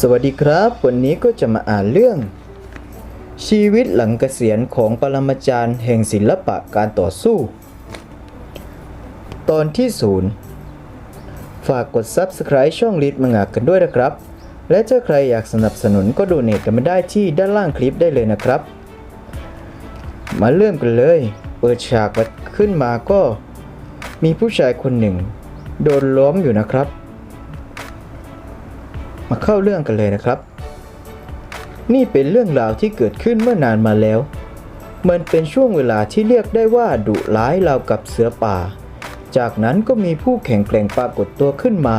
สวัสดีครับ วันนี้ก็จะมาอ่านเรื่อง ชีวิตหลังเกษียณของปรมาจารย์แห่งศิลปะการต่อสู้ ตอนที่ศูนย์ฝากกด Subscribe ช่องลิดมังงะกันด้วยนะครับ และถ้าใครอยากสนับสนุนก็โดเนทกันมาได้ที่ด้านล่างคลิปได้เลยนะครับ มาเริ่มกันเลย เปิดฉากขึ้นมาก็มีผู้ชายคนหนึ่ง โดนล้อมอยู่นะครับ มาเข้าเรื่องกันเลยนะครับ นี่เป็นเรื่องราวที่เกิดขึ้นเมื่อนานมาแล้ว มันเป็นช่วงเวลาที่เรียกได้ว่าดุร้ายราวกับเสือป่า จากนั้นก็มีผู้แข่งแกร่งปรากฏตัวขึ้นมา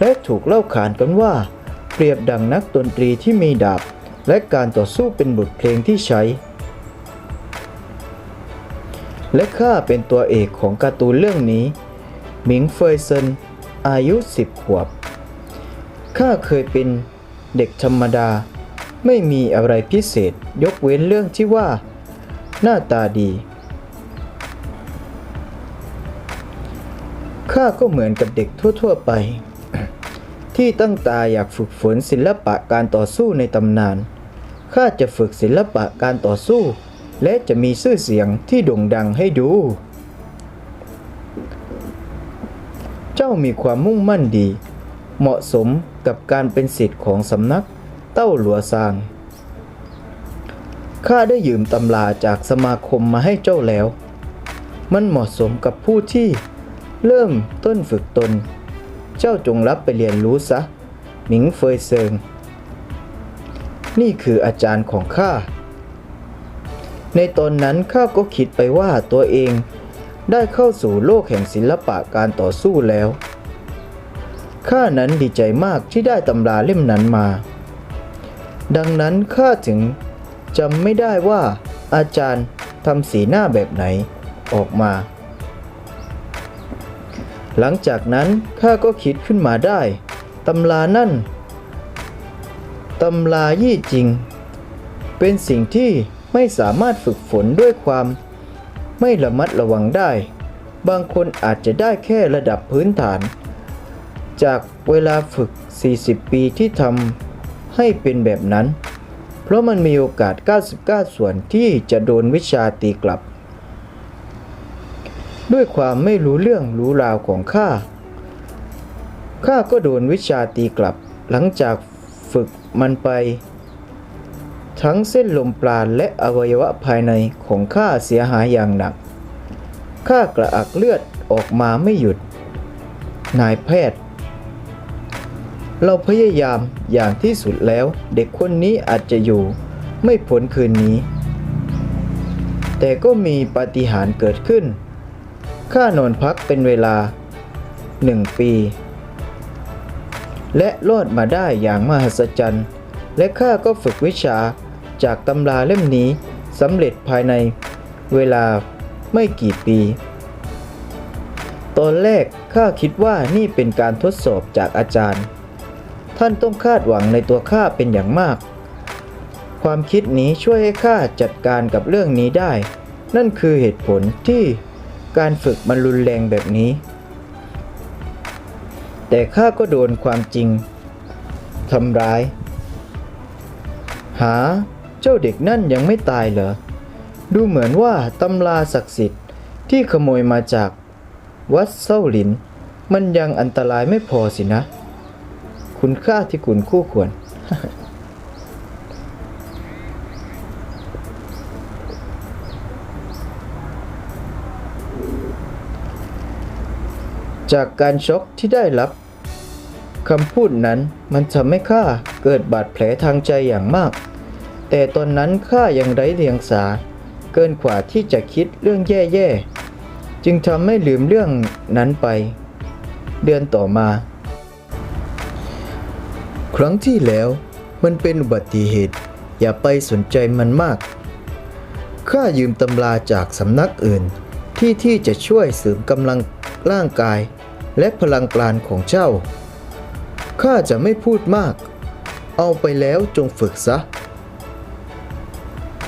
และถูกเล่าขานกันว่า เปรียบดังนักดนตรีที่มีดาบ และการต่อสู้เป็นบทเพลงที่ใช้ และข้าเป็นตัวเอกของการ์ตูนเรื่องนี้หมิงเฟยเซนอายุ 10 ขวบ ข้าเคยเป็นเด็กธรรมดา ไม่มีอะไรพิเศษยกเว้นเรื่องที่ว่า หน้าตาดีข้าก็เหมือนกับเด็กทั่ว ๆ ไป ที่ตั้งตาอยากฝึกฝนศิลปะการต่อสู้ในตำนานข้าจะฝึกศิลปะการต่อสู้ และจะมีชื่อเสียงที่โด่งดังให้ดู เจ้ามีความมุ่งมั่นดี เหมาะสมกับการเป็นสิทธิ์ของสำนักเต้าหลัวซาง ข้าได้ยืมตำราจากสมาคมมาให้เจ้าแล้ว มันเหมาะสมกับผู้ที่เริ่มต้นฝึกตน เจ้าจงรับไปเรียนรู้ซะ หมิงเฟยเซิง นี่คืออาจารย์ของข้า ในตอนนั้นข้าก็คิดไปว่าตัวเองได้เข้าสู่โลกแห่งศิลปะการต่อสู้แล้ว ข้านั้นดีใจมากที่ได้ตำราเล่มนั้นมา ดังนั้นข้าถึงจำไม่ได้ว่าอาจารย์ทำสีหน้าแบบไหนออกมา หลังจากนั้นข้าก็คิดขึ้นมาได้ตำรานั่นตำรายี่จริง เป็นสิ่งที่ไม่สามารถฝึกฝนด้วยความ ไม่ระมัดระวังได้ บางคนอาจจะได้แค่ระดับพื้นฐาน จากเวลาฝึก 40 ปีที่ทำให้เป็นแบบนั้น เพราะมันมีโอกาส 99 ส่วนที่จะโดนวิชาตีกลับ ด้วยความไม่รู้เรื่องรู้ราวของข้า ข้าก็โดนวิชาตีกลับ หลังจากฝึกมันไป ทั้งเส้นลมปราณและอวัยวะภายในของข้าเสียหายอย่างหนัก ข้ากระอักเลือดออกมาไม่หยุด นายแพทย์ เราพยายามอย่างที่สุดแล้ว เด็กคนนี้อาจจะอยู่ ไม่พ้นคืนนี้ แต่ก็มีปาฏิหาริย์เกิดขึ้นข้านอนพักเป็นเวลาหนึ่งปี และรอดมาได้อย่างมหัศจรรย์ และข้าก็ฝึกวิชาจากตำราเล่มนี้สำเร็จภายในเวลาไม่กี่ปี ตอนแรกข้าคิดว่านี่เป็นการทดสอบจากอาจารย์ ท่านต้องคาดหวังในตัวข้าเป็นอย่างมาก ความคิดนี้ช่วยให้ข้าจัดการกับเรื่องนี้ได้ นั่นคือเหตุผลที่การฝึกมันรุนแรงแบบนี้ แต่ข้าก็โดนความจริงทำร้าย หา เจ้าเด็กนั่นยังไม่ตายเหรอ ดูเหมือนว่าตำราศักดิ์สิทธิ์ที่ขโมยมาจาก วัดเส้าหลิน มันยังอันตรายไม่พอสินะ คุณค่าที่คุณคู่ควร จากการช็อกที่ได้รับคำพูดนั้นมันทำให้ข้าเกิดบาดแผลทางใจอย่างมาก แต่ตอนนั้นข้ายังไร้เดียงสา เกินกว่าที่จะคิดเรื่องแย่ๆ จึงทำให้ลืมเรื่องนั้นไป เดือนต่อมา ครั้งที่แล้วมันเป็นอุบัติเหตุ อย่าไปสนใจมันมาก ข้ายืมตำราจากสำนักอื่น ที่ที่จะช่วยเสริมกำลังร่างกาย และพลังปราณของเจ้า ข้าจะไม่พูดมาก เอาไปแล้วจงฝึกซะ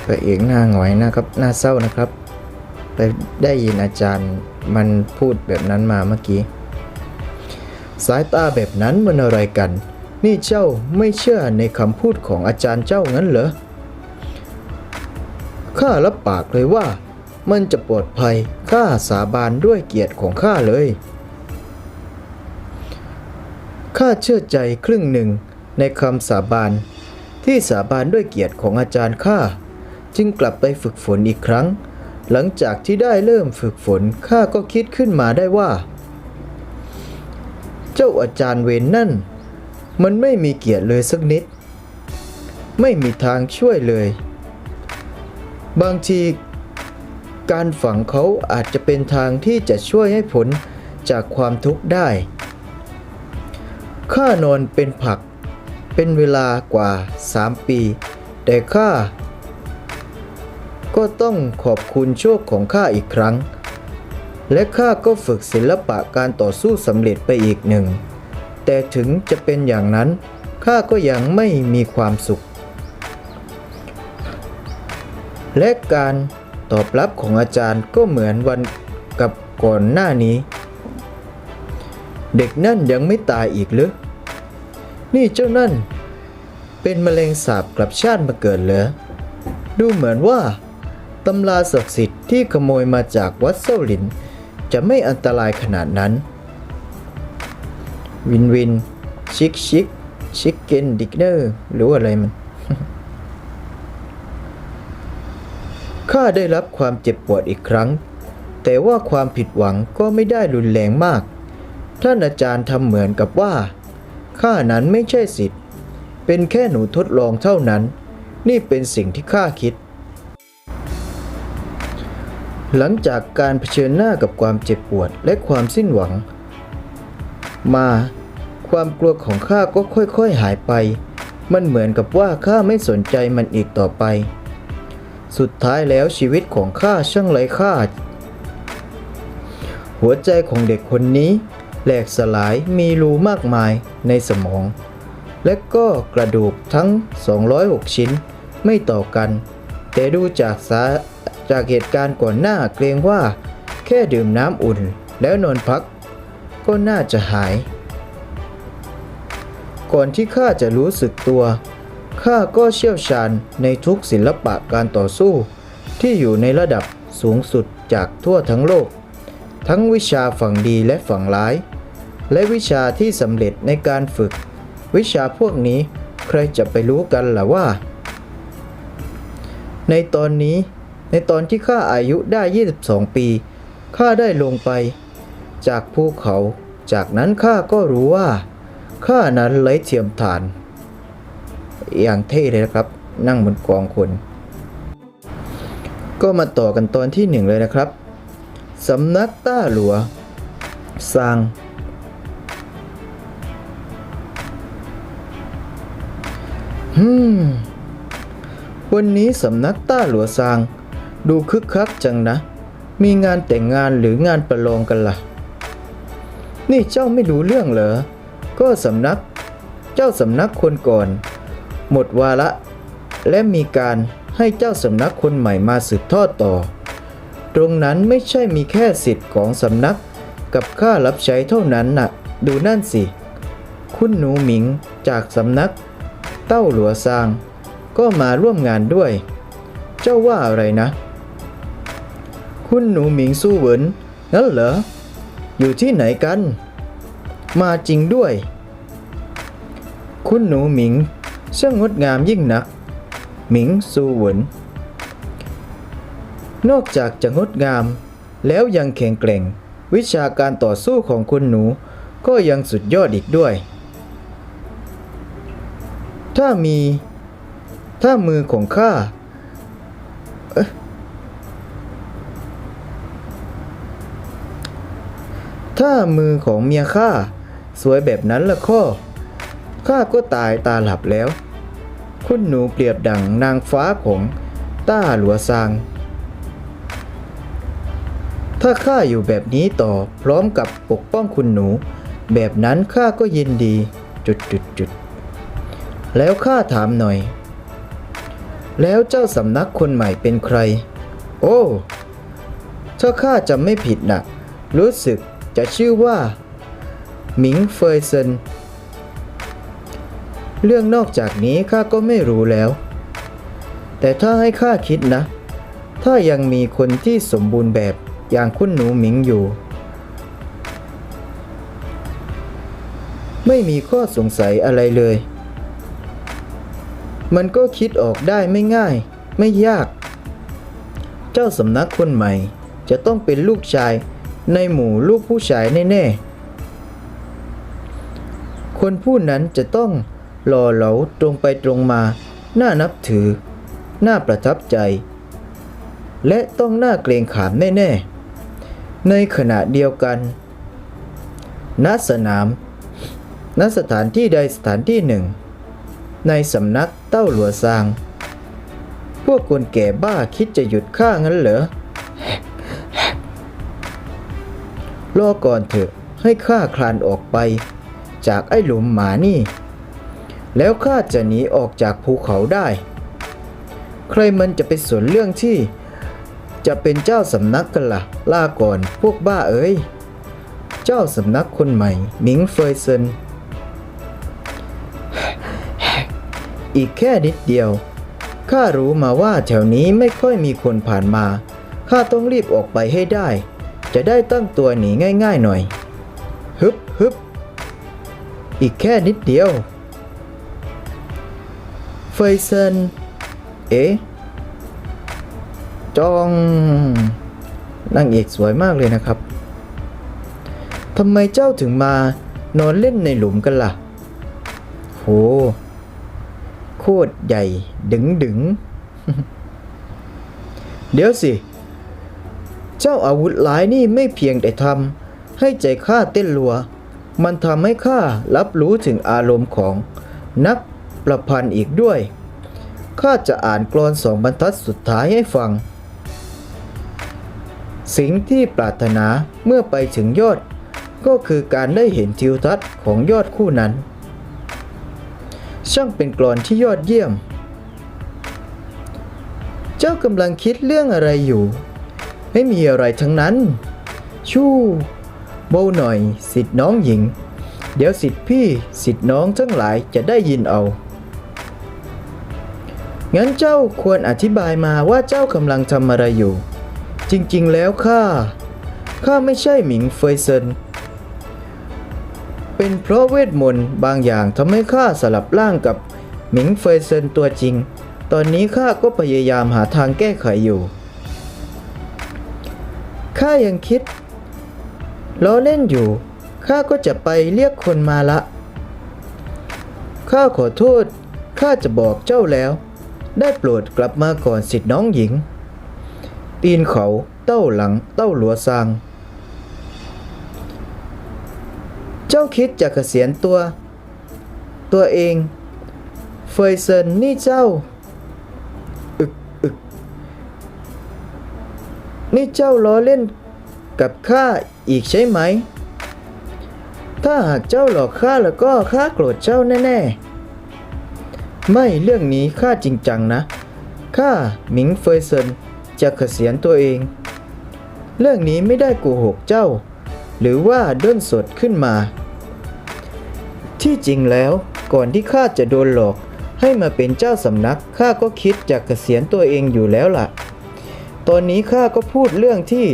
พระเอกหน้าหงอยนะครับหน้าเศร้านะครับไปได้ยินอาจารย์มันพูดแบบนั้นมาเมื่อกี้ สายตาแบบนั้นมันอะไรกัน นี่เจ้าไม่เชื่อในคำพูดของอาจารย์เจ้างั้นเหรอ ข้ารับปากเลยว่า มันจะปลอดภัย ข้าสาบานด้วยเกียรติของข้าเลย ข้าเชื่อใจครึ่งหนึ่งในคำสาบานที่สาบานด้วยเกียรติของอาจารย์ข้าจึงกลับไปฝึกฝนอีกครั้ง หลังจากที่ได้เริ่มฝึกฝนข้าก็คิดขึ้นมาได้ว่า เจ้าอาจารย์เวนนั่น มันไม่มีเกียรติเลยสักนิด ไม่มีทางช่วยเลย บางทีการฝังเขาอาจจะเป็นทางที่จะช่วยให้ผลจากความทุกข์ได้ข้านอนเป็นผักเป็นเวลากว่า 3 ปี แต่ข้าก็ต้องขอบคุณโชคของข้าอีกครั้ง และข้าก็ฝึกศิลปะการต่อสู้สำเร็จไปอีกหนึ่ง แต่ถึงจะเป็นอย่างนั้น ข้าก็ยังไม่มีความสุข และการตอบรับของอาจารย์ก็เหมือนวันกับก่อนหน้านี้ เด็กนั่นยังไม่ตายอีกหรือ นี่เจ้านั่น เป็นมะเร็งสาบกลับชาติมาเกิดเหรอ ดูเหมือนว่าตำราศักดิ์สิทธิ์ที่ขโมยมาจากวัดเส้าหลิน จะไม่อันตรายขนาดนั้น วินวินชิกชิกชิกเกนดิกเนอร์หรืออะไรมัน ข้าได้รับความเจ็บปวดอีกครั้ง แต่ว่าความผิดหวังก็ไม่ได้รุนแรงมาก ท่านอาจารย์ทำเหมือนกับว่า ข้านั้นไม่ใช่สิทธิ์ เป็นแค่หนูทดลองเท่านั้น นี่เป็นสิ่งที่ข้าคิด หลังจากการเผชิญหน้ากับความเจ็บปวดและความสิ้นหวัง มา ความกลัวของข้าก็ค่อยๆหายไป มันเหมือนกับว่าข้าไม่สนใจมันอีกต่อไป สุดท้ายแล้วชีวิตของข้าช่างไร้ค่า หัวใจของเด็กคนนี้แหลกสลายมีรูมากมายในสมอง และก็กระดูกทั้ง 206 ชิ้นไม่ต่อกัน แต่ดูจากสาจากเหตุการณ์ก่อนหน้าเกรงว่า แค่ดื่มน้ำอุ่นแล้วนอนพัก ก็น่าจะหาย ก่อนที่ข้าจะรู้สึกตัวข้าก็เชี่ยวชาญในทุกศิลปะการต่อสู้ ที่อยู่ในระดับสูงสุดจากทั่วทั้งโลก ทั้งวิชาฝั่งดีและฝั่งร้าย และวิชาที่สำเร็จในการฝึก วิชาพวกนี้ใครจะไปรู้กันล่ะว่า ในตอนนี้ในตอนที่ข้าอายุได้ 22 ปีข้าได้ลงไป จากภูเขา จากนั้นข้าก็รู้ว่าข้านั้นไร้เทียมฐาน อย่างเท่เลยนะครับ นั่งบนกองคน ก็มาต่อกันตอนที่หนึ่งเลยนะครับสำนักต้าหลัวซางฮึมวันนี้สำนักต้าหลัวซาง ดูคึกคักจังนะ มีงานแต่งงานหรืองานประลองกันล่ะ นี่เจ้าไม่รู้เรื่องเหรอ ก็สำนัก เจ้าสำนักคนก่อน หมดวาระ และมีการให้เจ้าสำนักคนใหม่มาสืบทอดต่อ ตรงนั้นไม่ใช่มีแค่สิทธิ์ของสำนักกับข้ารับใช้เท่านั้นน่ะ ดูนั่นสิ คุณหนูหมิงจากสำนัก เต้าหลัวซาง ก็มาร่วมงานด้วย เจ้าว่าอะไรนะ คุณหนูหมิงสู้เหวินนั่นเหรอ อยู่ที่ไหนกัน มาจริงด้วย คุณหนูหมิงช่างงดงามยิ่งนัก หมิงซูหวนนอกจากจะงดงาม แล้วยังแข็งแกร่ง วิชาการต่อสู้ของคุณหนูก็ยังสุดยอดอีกด้วย ถ้ามี ถ้ามือของข้าเอ๊ะ ถ้ามือของเมียข้าสวยแบบนั้นละข้อข้าก็ตายตาหลับแล้ว คุณหนูเปรียบดังนางฟ้าของต้าหลัวซาง ถ้าข้าอยู่แบบนี้ต่อพร้อมกับปกป้องคุณหนู แบบนั้นข้าก็ยินดีจุดจุดจุดแล้วข้าถามหน่อย แล้วเจ้าสำนักคนใหม่เป็นใคร โอ้ถ้าข้าจำไม่ผิดนะ่ะ รู้สึก จะชื่อว่าหมิงเฟยเซนเรื่องนอกจากนี้ข้าก็ไม่รู้แล้ว แต่ถ้าให้ข้าคิดนะ ถ้ายังมีคนที่สมบูรณ์แบบอย่างคุณหนูหมิงอยู่ ไม่มีข้อสงสัยอะไรเลย มันก็คิดออกได้ไม่ง่าย ไม่ยาก เจ้าสำนักคนใหม่จะต้องเป็นลูกชาย ในหมู่ลูกผู้ชายแน่ๆ คนผู้นั้นจะต้องหล่อเหลาตรงไปตรงมา น่านับถือ น่าประทับใจ และต้องน่าเกรงขามแน่ๆ ในขณะเดียวกัน ณ สนาม ณ สถานที่ใดสถานที่หนึ่ง ในสำนักเต้าหลัวซาง พวกคนแก่บ้าคิดจะหยุดข้างั้นเหรอ รอก่อนเถอะให้ข้าคลานออกไป จากไอ้หลุมหมานี่ แล้วข้าจะหนีออกจากภูเขาได้ ใครมันจะไปสนเรื่องที่ จะเป็นเจ้าสำนักกันละ่ะล่าก่อนพวกบ้าเอ้ย เจ้าสำนักคนใหม่หมิงเฟยเซินอีกแค่นิดเดียวข้ารู้มาว่าแถวนี้ไม่ค่อยมีคนผ่านมา ข้าต้องรีบออกไปให้ได้ จะได้ตั้งตัวหนีง่ายๆหน่อย ฮึบฮึบอีกแค่นิดเดียว เฟยเซนเอ๊จองนางเอกสวยมากเลยนะครับทำไมเจ้าถึงมานอนเล่นในหลุมกันล่ะ โห โคตรใหญ่ ดึงดึง เดี๋ยวสิ เจ้าอาวุธหลายนี่ไม่เพียงแต่ทำให้ใจข้าเต้นรัว มันทำให้ข้ารับรู้ถึงอารมณ์ของนักประพันธ์อีกด้วย ข้าจะอ่านกลอนสองบรรทัดสุดท้ายให้ฟัง สิ่งที่ปรารถนาเมื่อไปถึงยอด ก็คือการได้เห็นทิวทัศน์ของยอดคู่นั้น ช่างเป็นกลอนที่ยอดเยี่ยม เจ้ากำลังคิดเรื่องอะไรอยู่ ไม่มีอะไรทั้งนั้น ชู่เบาหน่อย สิทธิ์น้องหญิง เดี๋ยวสิทธิ์พี่สิทธิ์น้องทั้งหลายจะได้ยินเอา งั้นเจ้าควรอธิบายมาว่าเจ้ากำลังทำอะไรอยู่ จริงๆแล้วข้าข้าไม่ใช่หมิงเฟยเซินเป็นเพราะเวทมนต์บางอย่างทำให้ข้าสลับร่างกับหมิงเฟยเซินตัวจริง ตอนนี้ข้าก็พยายามหาทางแก้ไขอยู่ ข้ายังคิดล้อเล่นอยู่ ข้าก็จะไปเรียกคนมาละ ข้าขอโทษ ข้าจะบอกเจ้าแล้ว ได้โปรดกลับมาก่อนสิทธิ์น้องหญิง ตีนเขาเต้าหลังเต้าหลัวซาง เจ้าคิดจะเกษียณตัว ตัวเอง เฟยเซินนี่เจ้า นี่เจ้าล้อเล่นกับข้าอีกใช่ไหม ถ้าหากเจ้าหลอกข้าแล้วก็ข้าโกรธเจ้าแน่ๆ ไม่เรื่องนี้ข้าจริงจังนะ ข้าหมิงเฟยเซินจะเกษียณตัวเอง เรื่องนี้ไม่ได้โกหกเจ้า หรือว่าด้นสดขึ้นมา ที่จริงแล้วก่อนที่ข้าจะโดนหลอกให้มาเป็นเจ้าสำนักข้าก็คิดจะเกษียณตัวเองอยู่แล้วล่ะ ตอนนี้ข้าก็พูดเรื่องที่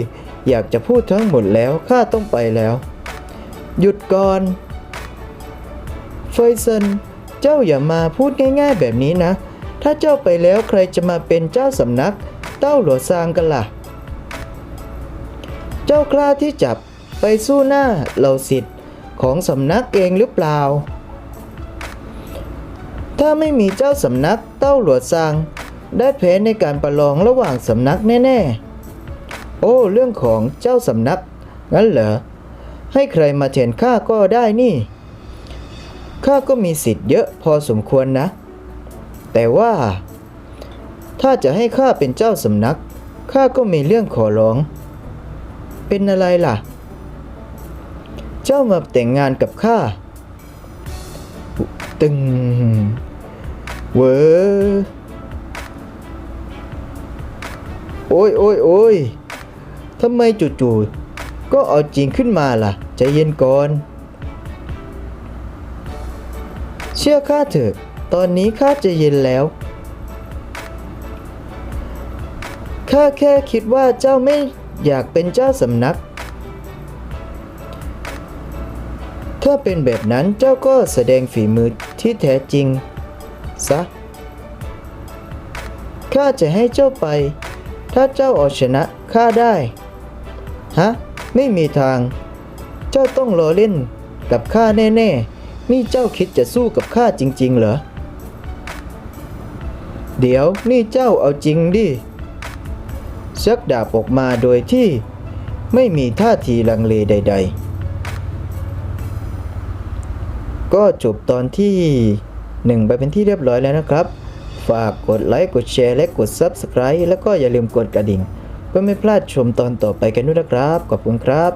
อยากจะพูดทั้งหมดแล้วข้าต้องไปแล้ว หยุดก่อนเฟยเซนเจ้าอย่ามาพูดง่าย ๆ แบบนี้นะ ถ้าเจ้าไปแล้วใครจะมาเป็นเจ้าสำนัก เต้าหลัวซางกันล่ะ เจ้ากล้าที่จับไปสู้หน้าเหล่าสิทธิ์ของสำนักเองหรือเปล่า ถ้าไม่มีเจ้าสำนักเต้าหลวซาง ได้แพ้ในการประลองระหว่างสำนักแน่ ๆ โอ้ เรื่องของเจ้าสำนัก งั้นเหรอ ให้ใครมาแทนข้าก็ได้นี่ ข้าก็มีสิทธิ์เยอะพอสมควรนะ แต่ว่า ถ้าจะให้ข้าเป็นเจ้าสำนัก ข้าก็มีเรื่องขอร้อง เป็นอะไรล่ะ เจ้ามาแต่งงานกับข้าตึงเวอ โอ้ยโอ้ยโอ้ยทำไมจู่ๆก็เอาจริงขึ้นมาล่ะ ใจเย็นก่อนชิชื่อข้าเถอะ ตอนนี้ข้าจะเย็นแล้ว ข้าแค่คิดว่าเจ้าไม่อยากเป็นเจ้าสำนัก ถ้าเป็นแบบนั้นเจ้าก็แสดงฝีมือที่แท้จริง ซะ ข้าจะให้เจ้าไป ถ้าเจ้าเอาชนะข้าได้ ฮะ ไม่มีทาง เจ้าต้องรอเล่นกับข้าแน่ๆ นี่เจ้าคิดจะสู้กับข้าจริง ๆ เหรอ เดี๋ยวนี่เจ้าเอาจริงดิชักดาบออกมาโดยที่ไม่มีท่าทีลังเลใด ๆ ก็จบตอนที่หนึ่งไปเป็นที่เรียบร้อยแล้วนะครับ ฝากกดไลค์กดแชร์และกด Subscribe แล้วก็อย่าลืมกดกระดิ่ง เพื่อไม่พลาดชมตอนต่อไปกันด้วยนะครับ ขอบคุณครับ